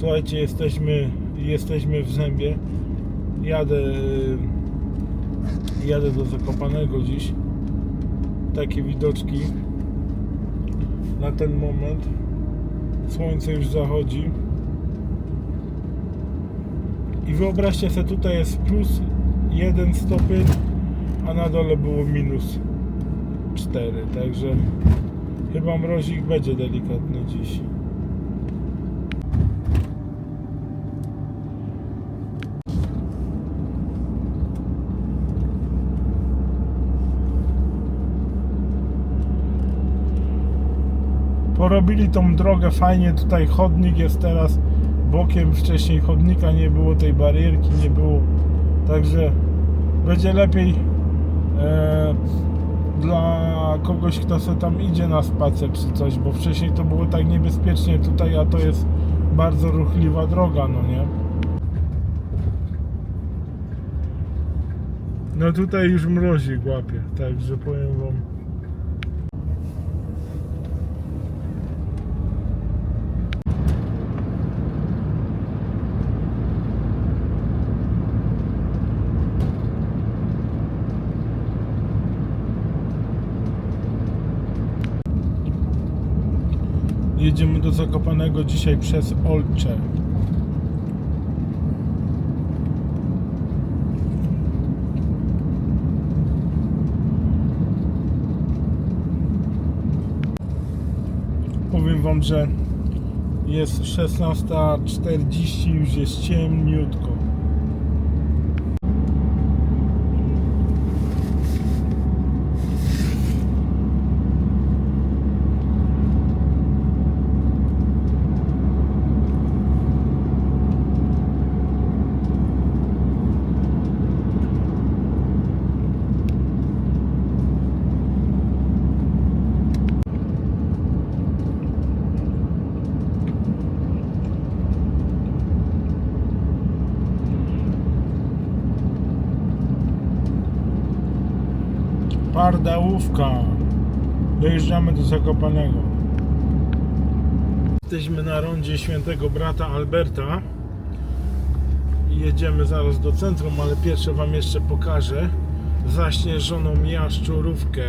Słuchajcie, jesteśmy, jesteśmy w Zębie. Jadę, jadę do Zakopanego dziś. Takie widoczki na ten moment. Słońce już zachodzi. I wyobraźcie sobie, tutaj jest plus 1 stopień, a na dole było minus 4. Także chyba mrozik będzie delikatny dziś. Porobili tą drogę fajnie, tutaj chodnik jest teraz bokiem, wcześniej chodnika nie było, tej barierki nie było, także będzie lepiej e, dla kogoś, kto se tam idzie na spacer czy coś, bo wcześniej to było tak niebezpiecznie tutaj, a to jest bardzo ruchliwa droga, no nie? No tutaj już mrozik łapie, także powiem wam. Jedziemy do Zakopanego dzisiaj przez Olcze. Powiem Wam, że jest 16.40, już jest ciemniutko. Pardałówka. Dojeżdżamy do Zakopanego. Jesteśmy na rondzie świętego brata Alberta. Jedziemy zaraz do centrum, ale pierwsze Wam jeszcze pokażę zaśnieżoną jaszczurówkę.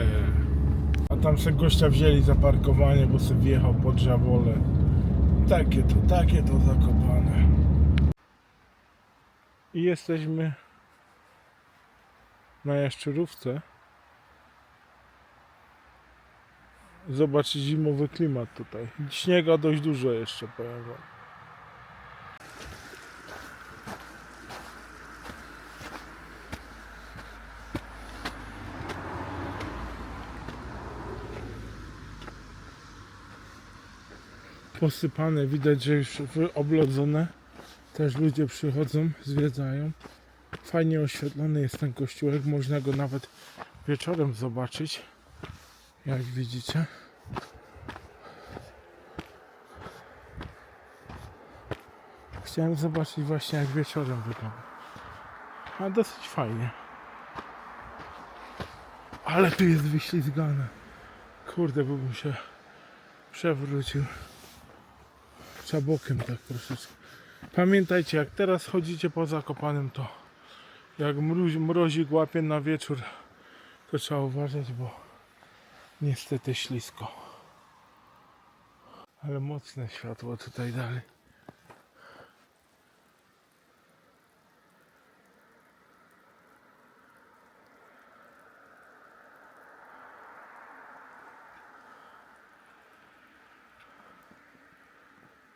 A tam se gościa wzięli za parkowanie, bo sobie wjechał pod żawole. Takie to, takie to zakopane. I jesteśmy na jaszczurówce. Zobaczyć zimowy klimat tutaj. Śniega dość dużo jeszcze, powiem wam. Posypane, widać, że już oblodzone. Też ludzie przychodzą, zwiedzają. Fajnie oświetlony jest ten kościółek, można go nawet wieczorem zobaczyć jak widzicie. Chciałem zobaczyć właśnie jak wieczorem wygląda. A dosyć fajnie. Ale tu jest wyślizgane. Kurde, bym się przewrócił. Trzeba bokiem tak troszeczkę. Pamiętajcie, jak teraz chodzicie po Zakopanem, to jak mróz, mrozik łapie na wieczór, to trzeba uważać, bo Niestety ślisko. Ale mocne światło tutaj dalej.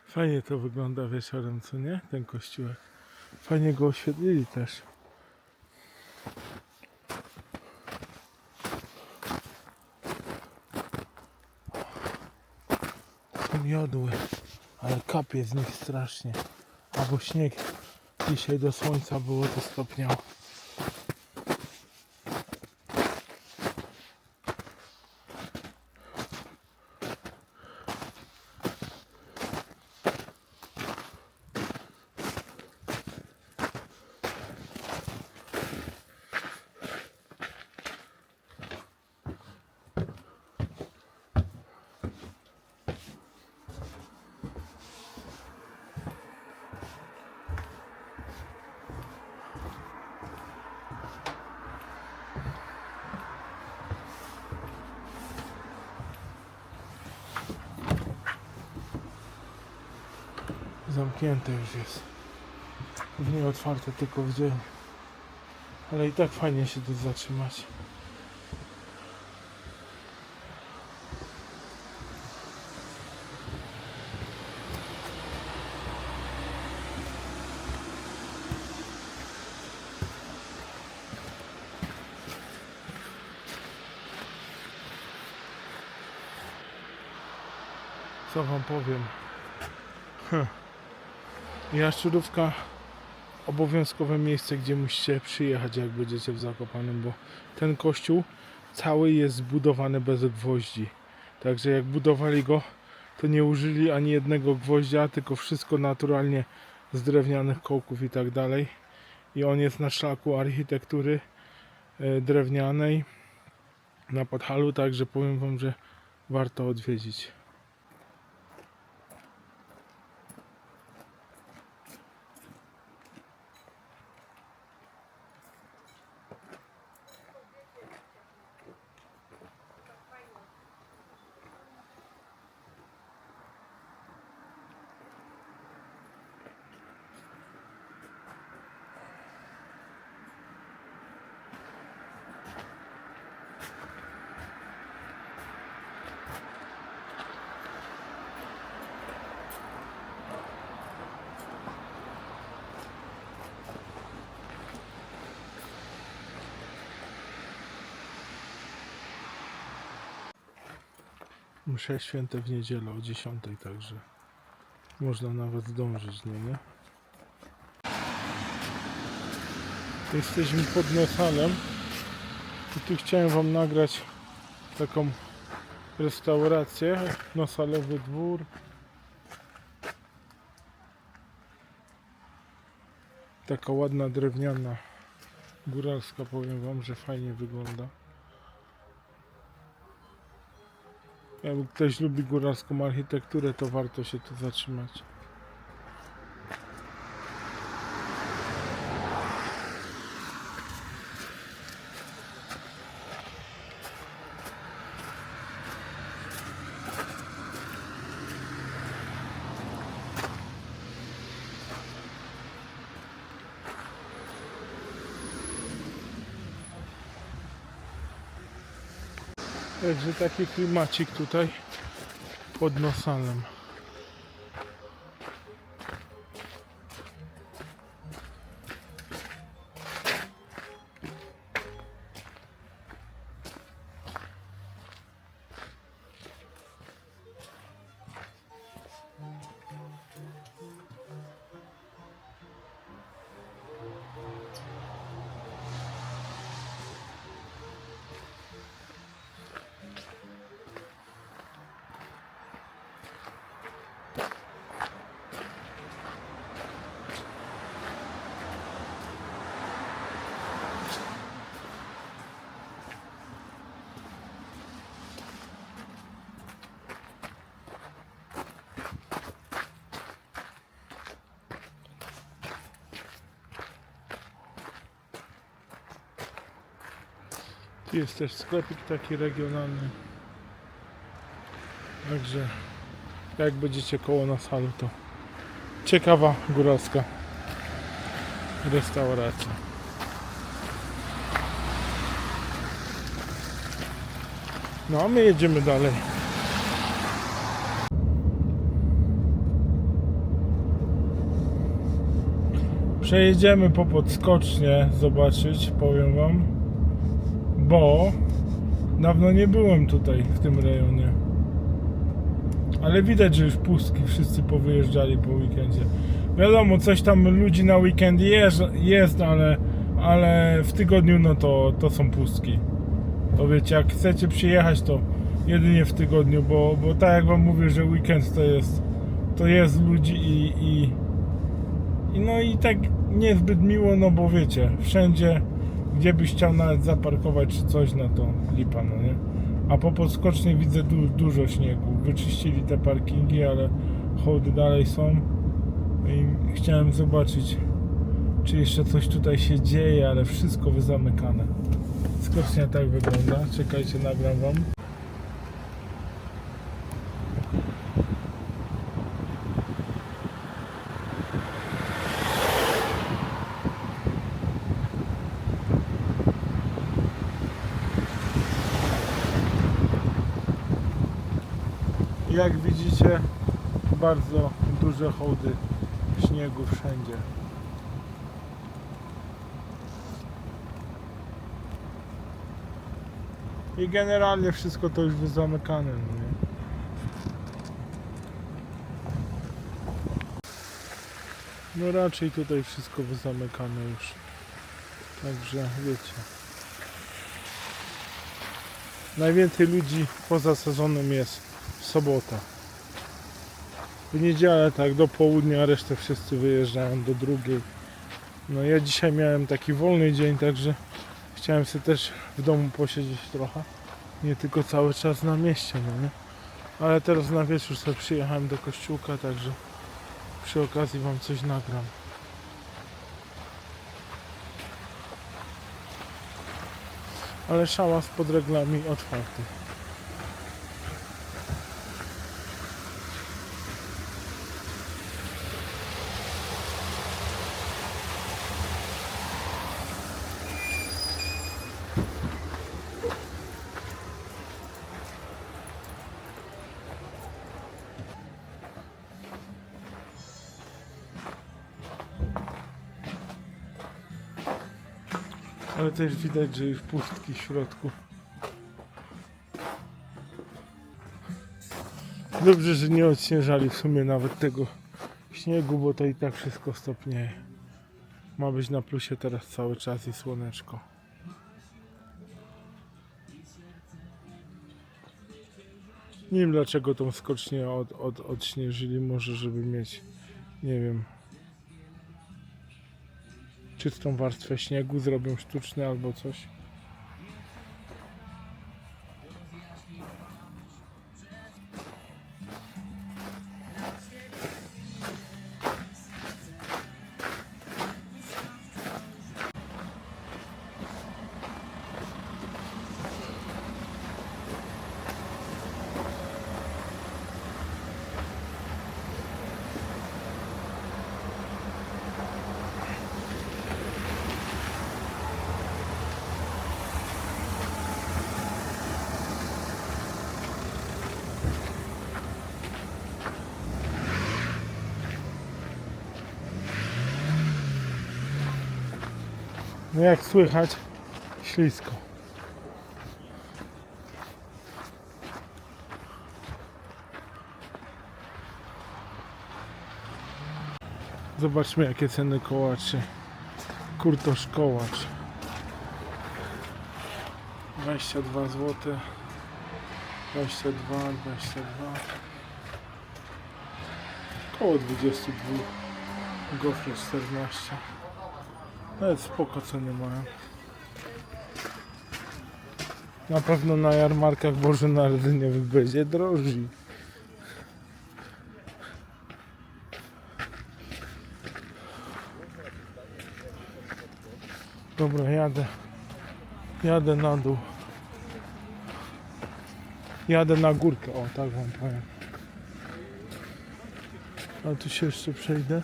Fajnie to wygląda wieczorem, co nie? Ten kościółek. Fajnie go oświetlili też. Są jodły, ale kapie z nich strasznie. Albo śnieg dzisiaj do słońca było to stopniało. Zamknięte już jest. Nie otwarte tylko w dzień. Ale i tak fajnie się tu zatrzymać. Co wam powiem? Hm. Jaszczurówka obowiązkowe miejsce, gdzie musicie przyjechać, jak będziecie w Zakopanem, bo ten kościół cały jest zbudowany bez gwoździ. Także jak budowali go, to nie użyli ani jednego gwoździa, tylko wszystko naturalnie z drewnianych kołków i tak dalej. I on jest na szlaku architektury e, drewnianej na Podhalu, także powiem wam, że warto odwiedzić. Msze święte w niedzielę o 10, także można nawet zdążyć, nie, nie? Jesteśmy pod Nosalem i tu chciałem Wam nagrać taką restaurację, Nosalowy dwór. Taka ładna drewniana góralska, powiem Wam, że fajnie wygląda. Jak ktoś lubi góralską architekturę, to warto się tu zatrzymać. Także taki klimacik tutaj pod Nosalem. Jest też sklepik taki regionalny. Także jak będziecie koło Nosalu, to ciekawa góralska restauracja. No a my jedziemy dalej. Przejedziemy po podskocznie zobaczyć, powiem wam, bo dawno nie byłem tutaj w tym rejonie. Ale widać, że już pustki, wszyscy powyjeżdżali po weekendzie. Wiadomo, coś tam ludzi na weekend jest, jest ale, ale w tygodniu no to, to są pustki. To wiecie, jak chcecie przyjechać, to jedynie w tygodniu, bo, bo tak jak wam mówię, że weekend to jest, to jest ludzi i, i, i no i tak niezbyt miło, no bo wiecie, wszędzie, gdzie byś chciał nawet zaparkować czy coś, no to lipa, no nie? A po podskocznie widzę du dużo śniegu. Wyczyścili te parkingi, ale hołdy dalej są. I chciałem zobaczyć, czy jeszcze coś tutaj się dzieje, ale wszystko wyzamykane. Skocznia tak wygląda. Czekajcie, nagram wam. Jak widzicie, bardzo duże hołdy śniegu wszędzie. I generalnie wszystko to już zamykane, no nie? No raczej tutaj wszystko zamykane już. Także wiecie. Najwięcej ludzi poza sezonem jest w sobotę. W niedzielę tak do południa, resztę wszyscy wyjeżdżają do drugiej. No ja dzisiaj miałem taki wolny dzień, także chciałem sobie też w domu posiedzieć trochę. Nie tylko cały czas na mieście, no nie? Ale teraz na wieczór sobie przyjechałem do kościółka, także przy okazji wam coś nagram. Ale szałas pod reglami otwarty. Ale też widać, że już pustki w środku. Dobrze, że nie odśnieżali w sumie nawet tego śniegu, bo to i tak wszystko stopnieje. Ma być na plusie teraz cały czas i słoneczko. Nie wiem dlaczego tą skocznię od, od, odśnieżyli, może żeby mieć, nie wiem, czystą warstwę śniegu, zrobią sztuczny albo coś. No jak słychać, ślisko. Zobaczmy jakie ceny kołaczy. Kurtosz kołacz. 22 zł. 22, 22. Koło 22. Gofry 14. Ale spoko ceny mają. Na pewno na jarmarkach bożonarodzeniowych będzie drożej. Dobra, jadę. Jadę na dół. Jadę na górkę, o tak wam powiem. A tu się jeszcze przejdę.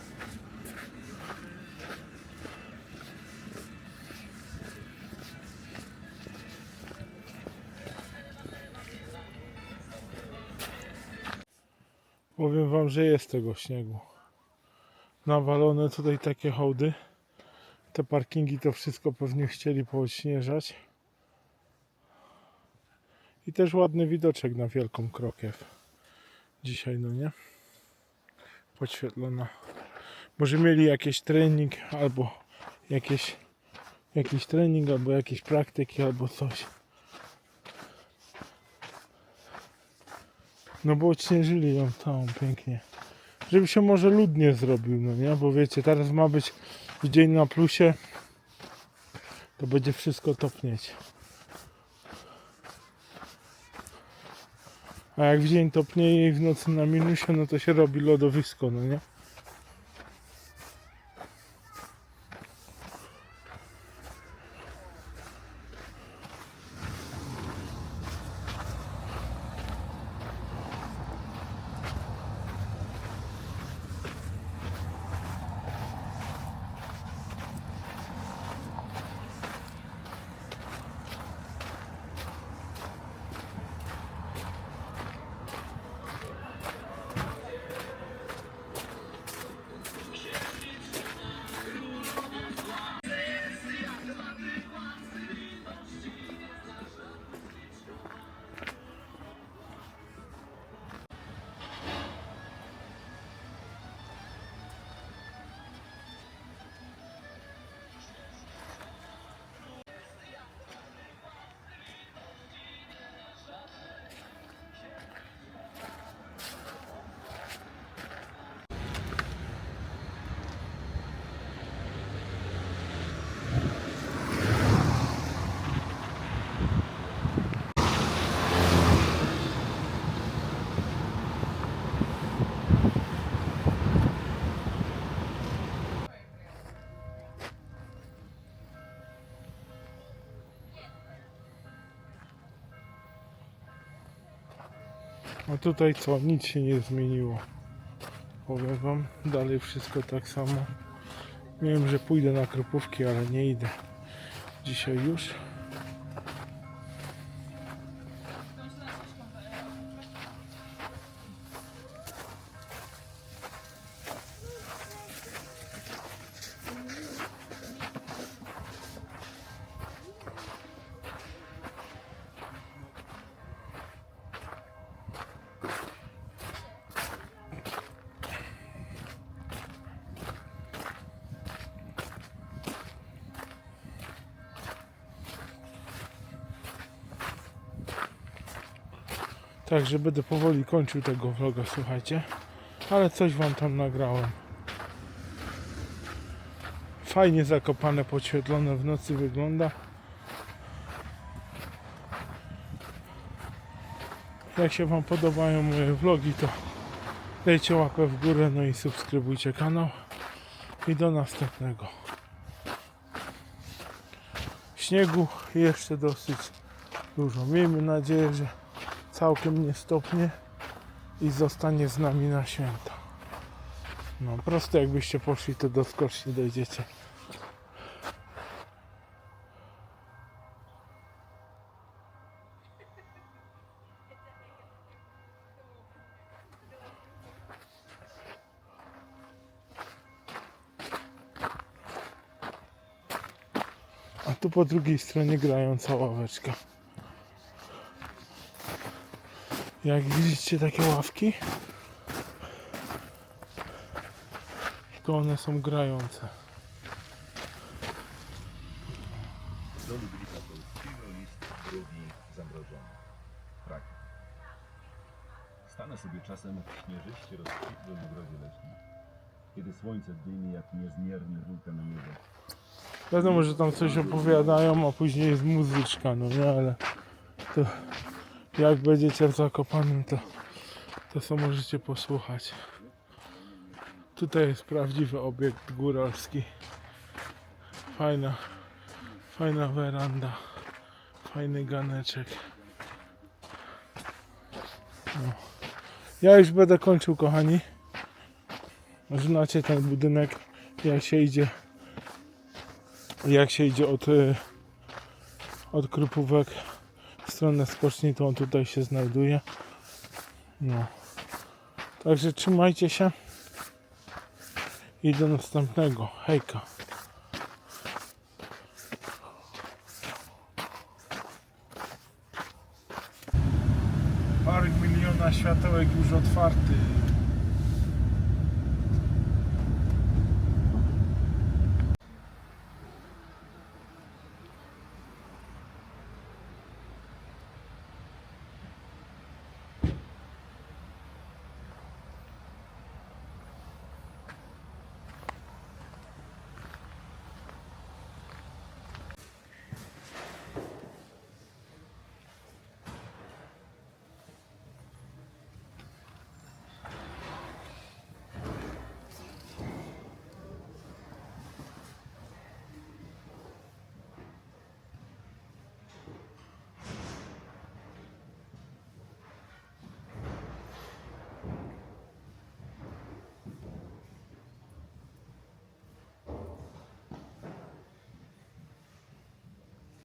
Powiem wam, że jest tego śniegu. Nawalone tutaj takie hołdy. Te parkingi to wszystko pewnie chcieli poodśnieżać. I też ładny widoczek na Wielką Krokiew. Dzisiaj, no nie? Podświetlona. Może mieli jakiś trening albo jakieś jakiś trening albo jakieś praktyki albo coś. No bo odśnieżyli ją całą pięknie. Żeby się może ludnie zrobił, no nie? Bo wiecie, teraz ma być dzień na plusie. To będzie wszystko topnieć. A jak w dzień topnieje i w nocy na minusie, no to się robi lodowisko, no nie? A tutaj co? Nic się nie zmieniło. Powiem wam, dalej wszystko tak samo. Wiem, że pójdę na kropówki, ale nie idę. Dzisiaj już. Także będę powoli kończył tego vloga, słuchajcie. Ale coś wam tam nagrałem. Fajnie zakopane, podświetlone w nocy wygląda. Jak się wam podobają moje vlogi, to dajcie łapę w górę, no i subskrybujcie kanał. I do następnego. Śniegu jeszcze dosyć dużo. Miejmy nadzieję, że całkiem nie stopnie i zostanie z nami na święta. No prosto jakbyście poszli to do skoczni dojdziecie. A tu po drugiej stronie grająca ławeczka. Jak widzicie takie ławki, to one są grające. List drugi zamrożony. Stanę sobie czasem w śnieżyście rozkwitłym ogrodzie leśnym. Kiedy słońce dymi jak niezmierny wulkan na niebie. Wiadomo, że tam coś opowiadają, a później jest muzyczka, no nie, ale to jak będziecie w Zakopanem, to, to co możecie posłuchać. Tutaj jest prawdziwy obiekt góralski. Fajna, fajna weranda, fajny ganeczek. No. Ja już będę kończył, kochani. Znacie ten budynek, jak się idzie jak się idzie od, y, od Krupówek stronę skoczni, to on tutaj się znajduje. No. Także trzymajcie się i do następnego. Hejka. Park miliona światełek już otwarty.